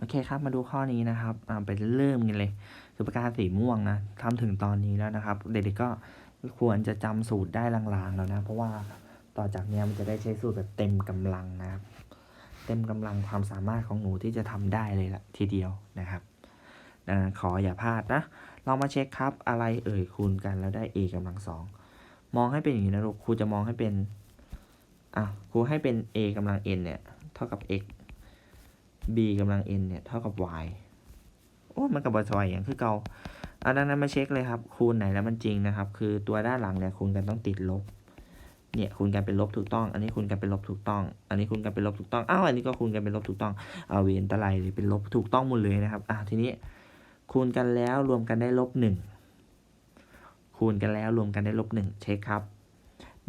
โอเคครับ มาดูข้อนี้นะครับไปเริ่มกันเลยคือปากกาสีม่วงนะทำถึงตอนนี้แล้วนะครับ เด็กๆก็ควรจะจำสูตรได้ลางๆแล้วนะ เพราะว่าต่อจากนี้มันจะได้ใช้สูตรแบบเต็มกำลังนะครับ เต็มกำลังความสามารถของหนูที่จะทำได้เลยละทีเดียวนะครับอขออย่าพลาดนะเรามาเช็คครับ อะไรเอ่ยคูณกันแล้วได้ a กำลังสองมองให้เป็นอย่างนี้นะลูกครูจะมองให้เป็นอะครูให้เป็น a กำลัง n เนี่ย เท่ากับ x b กำลัง n เนี่ย เท่ากับ y โอ้มันกับบอสอยอย่างคือเก่าอะดังนั้นมาเช็คเลยครับ คูณไหนแล้วมันจริงนะครับ คือตัวด้านหลังเนี่ยคูณกันต้องติดลบ เนี่ยคูณกันเป็นลบถูกต้อง อันนี้คูณกันเป็นลบถูกต้อง อันนี้คูณกันเป็นลบถูกต้องอ้าวอันนี้ก็คูณกันเป็นลบถูกต้อง เอาเวนตะไลเป็นลบถูกต้องหมดเลยนะครับอะทีนี้คูณกันแล้วรวมกันได้ลบหนึ่งคูณกันแล้วรวมกันได้ลบหนึ่งเช็คครับ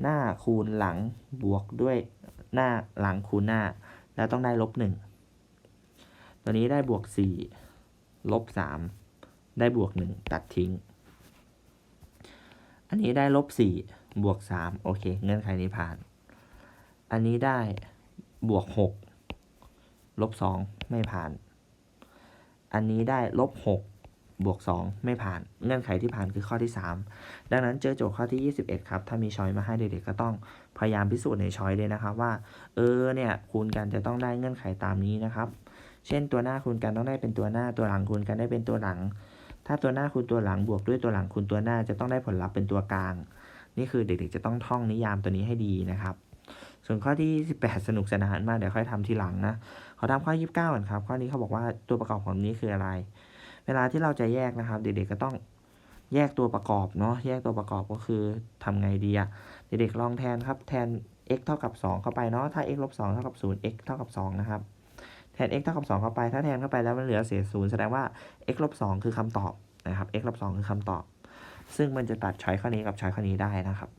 หน้าคูณหลังบวกด้วยหน้าหลังคูณหน้า แล้วต้องได้ลบหนึ่ง ตัวนี้ได้บวกสี่ลบสามได้บวกหนึ่งตัดทิ้ง อันนี้ได้ลบสี่บวกสามโอเค เงื่อนไขนี้ผ่าน อันนี้ได้บวกหกลบสองไม่ผ่าน อันนี้ได้ลบหกบวกสองไม่ผ่าน เงื่อนไขที่ผ่านคือข้อที่สามดังนั้นเจอโจทย์ข้อที่ 21 ครับ ถ้ามีช้อยมาให้เด็กๆก็ต้องพยายามพิสูจน์ในช้อยเลยนะครับว่า เออเนี่ยคูณกันจะต้องได้เงื่อนไขตามนี้นะครับ เช่นตัวหน้าคูณกันต้องได้เป็นตัวหน้าตัวหลังคูณกันได้เป็นตัวหลัง ถ้าตัวหน้าคูณตัวหลังบวกด้วยตัวหลังคูณตัวหน้าจะต้องได้ผลลัพธ์เป็นตัวกลาง นี่คือเด็กๆ จะต้องท่องนิยามตัวนี้ให้ดีนะครับ ส่วนข้อที่ 18 สนุกสนานมากเดี๋ยวค่อยทำทีหลังนะขอทำข้อ 29ก่อนครับข้อนี้เขาบอกว่าตัวประกอบของนี้คืออะไร เวลาที่เราจะแยกนะครับ เด็กๆก็ต้องแยกตัวประกอบเนาะแยกตัวประกอบก็คือทำไงดีอะเด็กๆลองแทนครับแทน x เท่ากับ 2 เข้าไปเนาะถ้า x ลบ2เท่ากับ0 x เท่ากับ2นะครับ แทน x เท่ากับ2เข้าไป ถ้าแทนเข้าไปแล้วมันเหลือเศษ0แสดงว่า x ลบ2คือคำตอบนะครับ x ลบ2คือคำตอบ ซึ่งมันจะตัดช้อยข้อนี้กับช้อยข้อนี้ได้นะครับ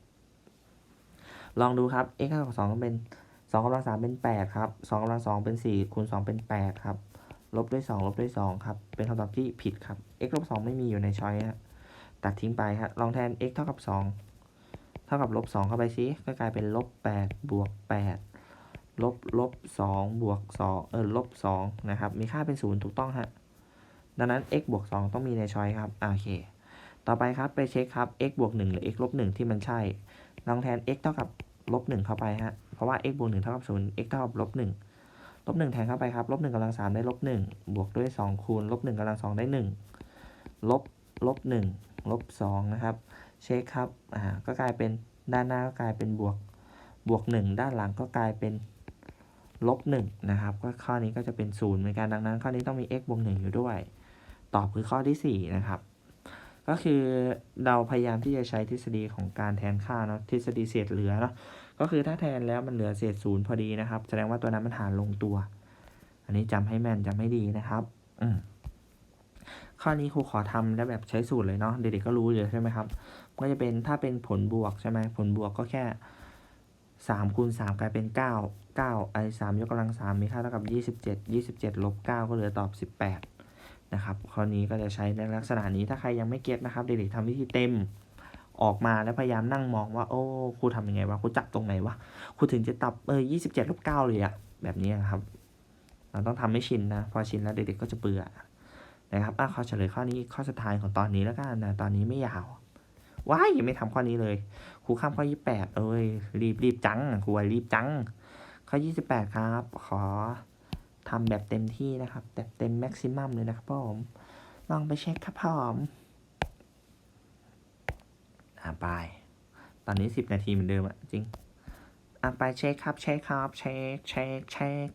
ลองดูครับ x เท่ากับ2เป็น2กำลัง3เป็น 8 ครับ2กำลัง2เป็น4คูณ2เป็น 8 ครับ ลบด้วย 2 ลบด้วย 2 ครับ เป็นคำตอบที่ผิดครับ x ลบ2ไม่มีอยู่ในช้อยนะตัดทิ้งไปครับลองแทน x เท่ากับ 2 เท่ากับลบ2เข้าไปซิก็กลายเป็นลบ8บวก8 ลบลบ2บวก2เออลบ2นะครับ มีค่าเป็น0ถูกต้องฮะดังนั้น x บวก2ต้องมีในช้อยครับโอเค ต่อไปครับไปเช็คครับ x บวก1หรือ x ลบ1ที่มันใช่ลองแทน x เท่ากับลบ1เข้าไปฮะเพราะว่า x บวก1เท่ากับ0 x เท่ากับลบ1ลบ1แทนเข้าไปครับลบ1กำลัง3ได้ลบ1บวกด้วย2คูณลบ1กำลัง2ได้1ลบลบ1ลบ2นะครับ เช็คครับอ่าก็กลายเป็นด้านหน้าก็กลายเป็นบวกบวก1ด้านหลังก็กลายเป็น ลบ1นะครับก็ข้อนี้ก็จะเป็น0เหมือนกันดังนั้น ข้อนี้ต้องมี x บวก1อยู่ด้วย ตอบคือข้อที่4นะครับก็คือเราพยายามที่จะใช้ทฤษฎีของการแทนค่าเนาะทฤษฎีเศษเหลือเนาะก็คือถ้าแทนแล้วมันเหลือเศษศูนย์พอดีนะครับ แสดงว่าตัวนั้นมันหารลงตัว อันนี้จำให้แม่นจำให้ดีนะครับอืข้อนี้ครูขอทำแล้วแบบใช้สูตรเลยเนาะเด็กๆก็รู้อยู่ใช่ไหมครับ ก็จะเป็นถ้าเป็นผลบวกใช่ไหมผลบวกก็แค่ สามคูณสามกลายเป็นเก้าเก้าไอสามยกกำลังสามมีค่าเท่ากับยี่สิบเจ็ดยี่สิบเจ็ดลบเก้าก็เหลือตอบสิบแปดนะครับ ข้อนี้ก็จะใช้ในลักษณะนี้ถ้าใครยังไม่เก็ตนะครับเด็กๆทำวิธีเต็มออกมาแล้วพยายามนั่งมองว่า โอ้ครูทำยังไงวะครูจับตรงไหนวะครูถึงจะตับเออยี่สิบเจ็ดลบเก้าเลยอะแบบนี้นครับ เราต้องทำให้ชินนะ พอชินแล้วเด็กๆก็จะเบื่อนะครับอะข้อเฉลยข้อนี้ข้อสุดท้ายของตอนนี้แล้วกันนะตอนนี้ไม่ยาว ว้ายยังไม่ทำข้อนี้เลย ครูข้ามข้อยี่แปดเอ้ยรีบรีบจังครูว่ารีบจัง ข้อยี่สิบแปดครับ ขอทำแบบเต็มที่นะครับแบบเต็มแม็กซิมัมเลยนะครับผมลองไปเช็คครับผมอ่าไป ตอนนี้สิบนาทีเหมือนเดิมอะจริงอะไปเช็คครับเช็คครับเช็คเช็คเช็ค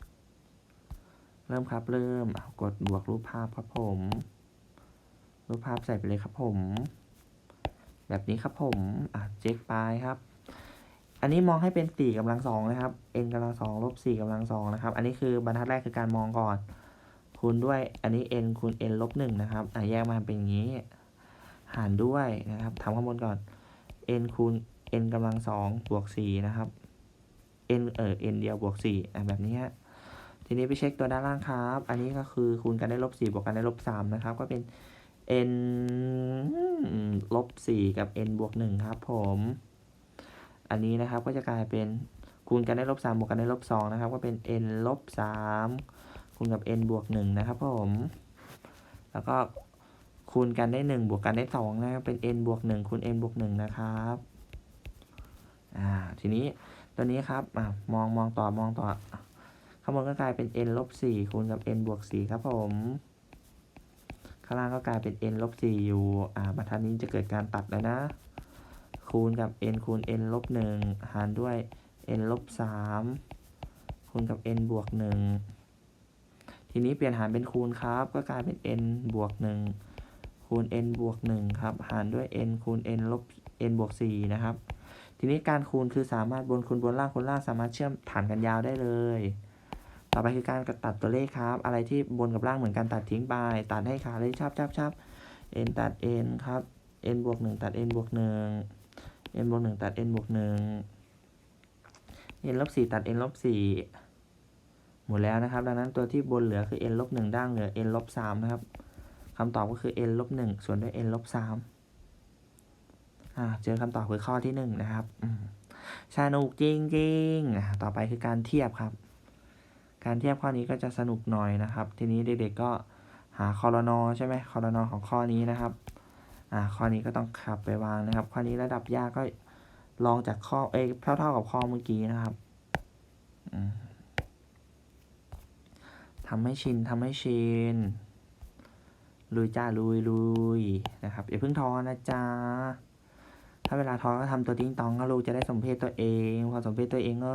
เริ่มครับเริ่มกดบวกรูปภาพครับผม รูปภาพใส่ไปเลยครับผม แบบนี้ครับผมอะเช็คไปครับ อันนี้มองให้เป็นสี่กำลังสองนะครับ n กำลังสองลบสี่กำลังสองนะครับ อันนี้คือบรรทัดแรกคือการมองก่อน คูณด้วยอันนี้ n คูณ n ลบหนึ่งนะครับอะแยกมาเป็นอย่างนี้ หารด้วยนะครับทำข้างบนก่อน n คูณ n กำลังสองบวกสี่นะครับ n เออ n เดียวบวกสี่อะแบบนี้ฮะทีนี้ไปเช็คตัวด้านล่างครับ อันนี้ก็คือคูณกันได้ลบสี่บวกกันได้ลบสามนะครับ ก็เป็น n ลบสี่กับ n บวกหนึ่งครับผม อันนี้นะครับก็จะกลายเป็นคูณกันได้ลบสามบวกกันได้ลบสองนะครับ ก็เป็น n ลบสามคูณกับ n บวกหนึ่งนะครับผม แล้วก็คูณกันได้หนึ่งบวกกันได้สองนะครับ เป็น n บวกหนึ่งคูณ n บวกหนึ่งนะครับอ่าทีนี้ตัวนี้ครับอ่ามองมองต่อมองต่อข้างบนก็กลายเป็น n ลบสี่คูณกับ n บวกสี่ครับผม ข้างล่างก็กลายเป็น n ลบสี่อยู่อ่าบรรทัดนี้จะเกิดการตัดแล้วนะ คูณกับ n คูณ n ลบหนึ่งหารด้วย n ลบสามคูณกับ n บวกหนึ่งทีนี้เปลี่ยนหารเป็นคูณครับ ก็กลายเป็น n บวกหนึ่งคูณ n บวกหนึ่งครับ หารด้วย n คูณ n ลบ n บวกสี่นะครับ ทีนี้การคูณคือสามารถบนคูณบนล่างคูณล่างสามารถเชื่อมฐานกันยาวได้เลย ต่อไปคือการตัดตัวเลขครับ อะไรที่บนกับล่างเหมือนกันตัดทิ้งไป ตัดให้ขาดเลยชับชับชับ n ตัด n ครับ n บวกหนึ่งตัด n บวกหนึ่ง n บวกหนึ่งตัด n บวกหนึ่ง n ลบสี่ตัด n ลบสี่หมดแล้วนะครับ ดังนั้นตัวที่บนเหลือคือ n ลบหนึ่งด้านเหลือ n ลบสามนะครับคำตอบก็คือ n ลบหนึ่งส่วนด้วย n ลบสามอ่าเจอคำตอบคือข้อที่หนึ่งนะครับสนุกจริงๆอะต่อไปคือการเทียบครับ การเทียบข้อนี้ก็จะสนุกหน่อยนะครับ ทีนี้เด็กๆก็หาคอรนอใช่ไหมคอรนอของข้อนี้นะครับอ่าข้อนี้ก็ต้องขับไปวางนะครับ ข้อนี้ระดับยากก็ลองจากข้อเอ้เท่าเท่ากับข้อเมื่อกี้นะครับทำให้ชินทำให้ชินลุยจ้าลุยลุยนะครับอย่าเพิ่งท้อนะจ๊ะ ถ้าเวลาท้อก็ทำตัวติ้งตองก็ลูกจะได้สมเพศตัวเอง พอสมเพศตัวเองก็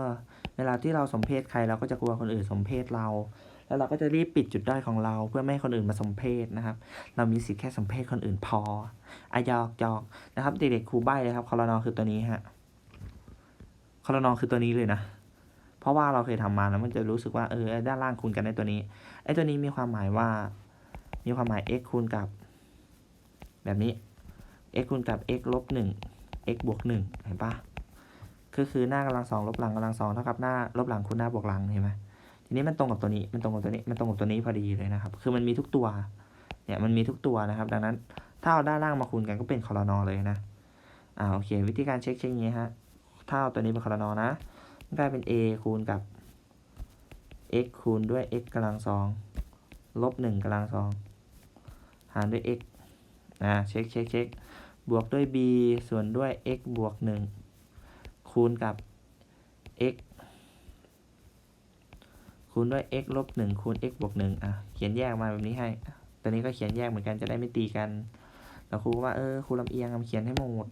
เวลาที่เราสมเพศใครเราก็จะกลัวคนอื่นสมเพศเรา แล้วเราก็จะรีบปิดจุดด้อยของเรา เพื่อไม่ให้คนอื่นมาสมเพศนะครับ เรามีสิทธิ์แค่สมเพศคนอื่นพออายอกยอกนะครับเด็กๆครูใบ้เลยครับคอรนอคือตัวนี้ฮะคอรนอคือตัวนี้เลยนะเพราะว่าเราเคยทำมาแล้วมันจะรู้สึกว่าเออด้านล่างคูณกันได้ตัวนี้ไอ้ตัวนี้มีความหมายว่า มีความหมาย x คูณกับ แบบนี้ x คูณกับ x ลบหนึ่ง x บวกหนึ่งเห็นปะก็คือหน้ากำลังสองลบหลังกำลังสองเท่ากับหน้าลบหลังคูณหน้าบวกหลังเห็นไหมทีนี้มันตรงกับตัวนี้มันตรงกับตัวนี้มันตรงกับตัวนี้พอดีเลยนะครับ คือมันมีทุกตัวเนี่ยมันมีทุกตัวนะครับ ดังนั้นถ้าเอาด้านล่างมาคูณกันก็เป็นคอรนอเลยนะอ่าโอเค วิธีการเช็คเช็คอย่างนี้ฮะถ้าเอาตัวนี้เป็นคอรนอนะมันกลายเป็น a คูณกับ x คูณด้วย x กำลังสองลบหนึ่งกำลังสองหารด้วย x นะเช็คเช็คเช็ค บวกด้วย b ส่วนด้วย x บวกหนึ่งคูณกับ x คูณด้วย x ลบหนึ่งคูณ x บวกหนึ่งอะ เขียนแยกมาแบบนี้ให้ตัวนี้ก็เขียนแยกเหมือนกันจะได้ไม่ตีกัน แล้วครูก็ว่า เออ ครูลำเอียงเขียนให้หมด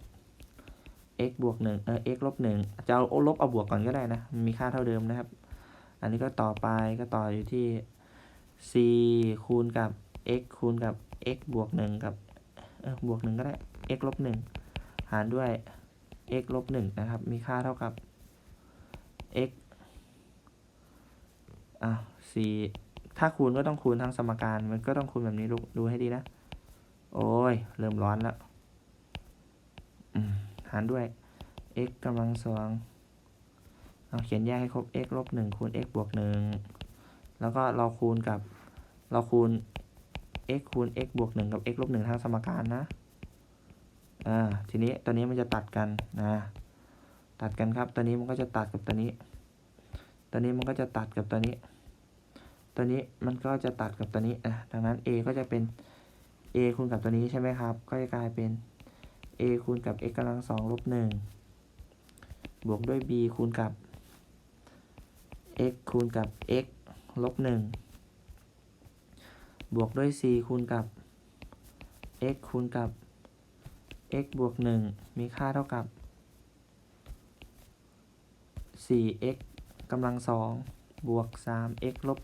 x บวกหนึ่งเออ x ลบหนึ่งจะเอาลบเอาบวกก่อนก็ได้นะ มีค่าเท่าเดิมนะครับ อันนี้ก็ต่อไปก็ต่ออยู่ที่ c คูณกับ x คูณกับ x บวกหนึ่งกับ เออบวกหนึ่งก็ได้ x ลบหนึ่งหารด้วย x ลบหนึ่งนะครับ มีค่าเท่ากับ x อะ c ถ้าคูณก็ต้องคูณทั้งสมการ มันก็ต้องคูณแบบนี้ดูดูให้ดีนะ โอ้ย เริ่มร้อนแล้วหารด้วย x กำลังสองเอาเขียนแยกให้ครบ x ลบหนึ่งคูณ x บวกหนึ่งแล้วก็เราคูณกับ เราคูณ x คูณ x บวกหนึ่งกับ x ลบหนึ่งทางสมการนะ อ่าทีนี้ตัวนี้มันจะตัดกันนะ ตัดกันครับ ตัวนี้มันก็จะตัดกับตัวนี้ ตัวนี้มันก็จะตัดกับตัวนี้ ตัวนี้มันก็จะตัดกับตัวนี้อะดังนั้น a ก็จะเป็น a คูณกับตัวนี้ใช่ไหมครับ ก็จะกลายเป็น a คูณกับ x กำลังสองลบหนึ่งบวกด้วย b คูณกับ x คูณกับ x ลบหนึ่งบวกด้วย c คูณกับ x คูณกับ x บวกหนึ่งมีค่าเท่ากับ 4x กำลังสองบวก 3x ลบ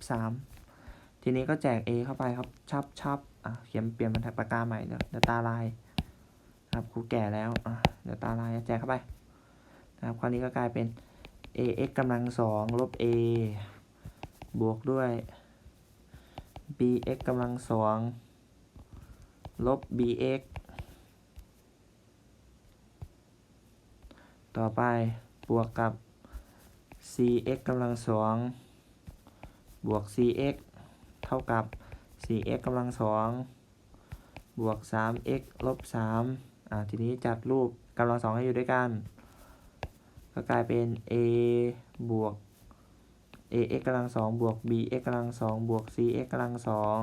3 ทีนี้ก็แจก a เข้าไปครับ ชับชับอะเขียนเปลี่ยนบรรทัดปากกาใหม่เดี๋ยวตาลายครับครูแก่แล้วอะเดี๋ยวตาลายแจกเข้าไปนะครับข้อนี้ก็กลายเป็น ax กำลังสองลบ a บวกด้วย bx กำลังสองลบ bx ต่อไปบวกกับ cx กำลังสองบวก cx เท่ากับ 4x กำลังสองบวก 3x ลบ3อ่า ทีนี้จัดรูปกำลังสองให้อยู่ด้วยกัน ก็กลายเป็น a บวก ax กำลังสองบวก bx กำลังสองบวก cx กำลังสอง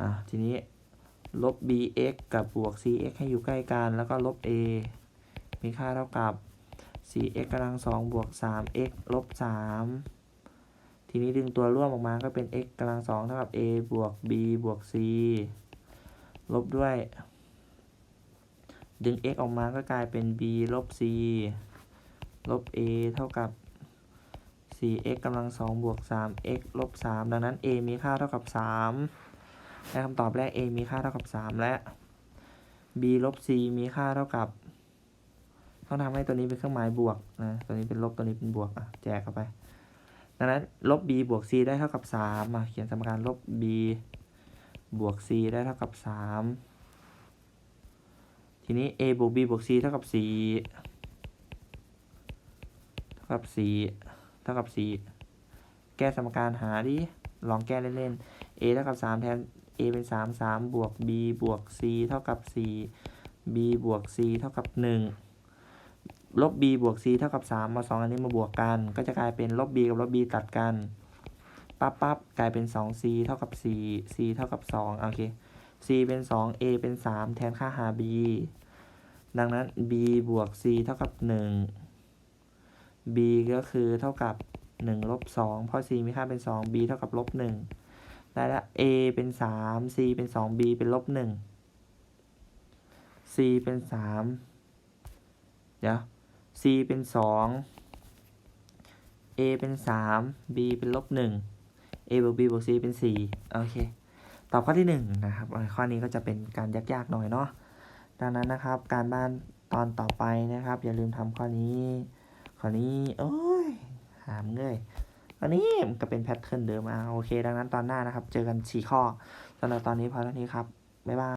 อะทีนี้ลบ bx กับบวก cx ให้อยู่ใกล้กัน แล้วก็ลบ a มีค่าเท่ากับ 4x กำลังสองบวก 3x ลบ 3 ทีนี้ดึงตัวร่วมออกมาก็เป็น x กำลังสองเท่ากับ a บวก b บวก c ลบด้วย ดึง x ออกมาก็กลายเป็น b ลบ c ลบ a เท่ากับ 4x กำลังสองบวก 3x ลบ 3 ดังนั้น a มีค่าเท่ากับ 3 และคำตอบแรก a มีค่าเท่ากับ 3 และ b ลบ c มีค่าเท่ากับ ต้องทำให้ตัวนี้เป็นเครื่องหมายบวกนะตัวนี้เป็นลบตัวนี้เป็นบวกอะแจกเข้าไปดังนั้นลบ b บวก c ได้เท่ากับ3อะเขียนสมการลบ b บวก c ได้เท่ากับ 3 ทีนี้ a บวก b บวก c เท่ากับ 4 เท่ากับ 4 เท่ากับ 4 แก้สมการหาดิ ลองแก้เล่นๆ a เท่ากับ 3 แทน a เป็น 3 3 บวก b บวก c เท่ากับ 4 b บวก c เท่ากับ 1 ลบ b บวก c เท่ากับ 3 มา 2 อันนี้มาบวกกัน ก็จะกลายเป็นลบ b กับลบ b ตัดกัน ปั๊บปั๊บกลายเป็น 2c เท่ากับ 4 c เท่ากับ 2 โอเค c เป็น 2 a เป็น 3 แทนค่าหา b ดังนั้น b บวก c เท่ากับ 1 b ก็คือเท่ากับ 1 ลบ 2 เพราะ c มีค่าเป็น 2 b เท่ากับลบ 1 ได้ละ a เป็น 3 c เป็น 2 b เป็นลบ 1 c เป็น 3 เดี๋ยว c เป็น 2 a เป็น 3 b เป็นลบ1 a บวก b บวก c เป็น 4 โอเค ตอบข้อที่ 1 นะครับ ข้อนี้ก็จะเป็นการยากๆหน่อยเนาะ ดังนั้นนะครับ การบ้านตอนต่อไปนะครับ อย่าลืมทำข้อนี้ ข้อนี้ โอ้ย หามเงยข้อนี้มันก็เป็นแพทเทิร์นเดิมอะโอเค ดังนั้นตอนหน้านะครับ เจอกัน 4 ข้อสำหรับตอนนี้พอเท่านี้ครับ บ๊ายบาย